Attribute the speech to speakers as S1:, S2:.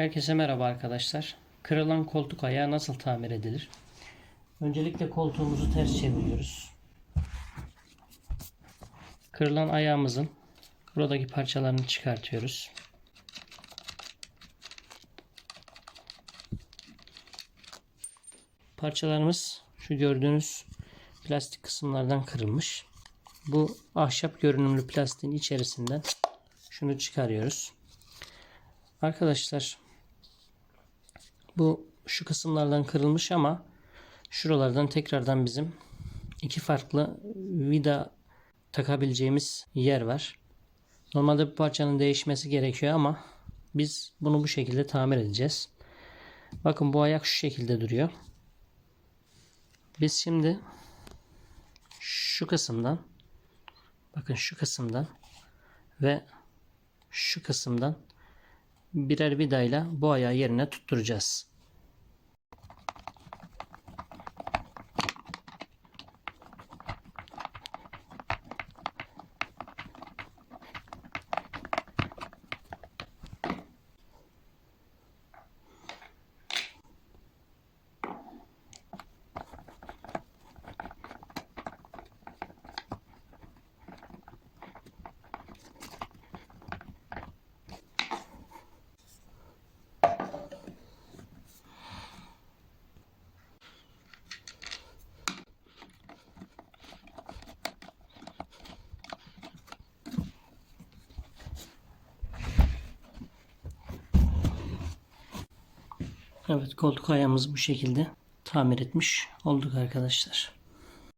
S1: Herkese merhaba arkadaşlar. Kırılan koltuk ayağı nasıl tamir edilir? Öncelikle koltuğumuzu ters çeviriyoruz. Kırılan ayağımızın buradaki parçalarını çıkartıyoruz. Parçalarımız şu gördüğünüz plastik kısımlardan kırılmış. Bu ahşap görünümlü plastiğin içerisinden şunu çıkarıyoruz. Arkadaşlar bu şu kısımlardan kırılmış ama şuralardan tekrardan bizim iki farklı vida takabileceğimiz yer var. Normalde bu parçanın değişmesi gerekiyor ama biz bunu bu şekilde tamir edeceğiz. Bakın bu ayak şu şekilde duruyor. Biz şimdi şu kısımdan bakın şu kısımdan ve şu kısımdan birer vidayla bu ayağı yerine tutturacağız. Evet koltuk ayağımızı bu şekilde tamir etmiş olduk arkadaşlar.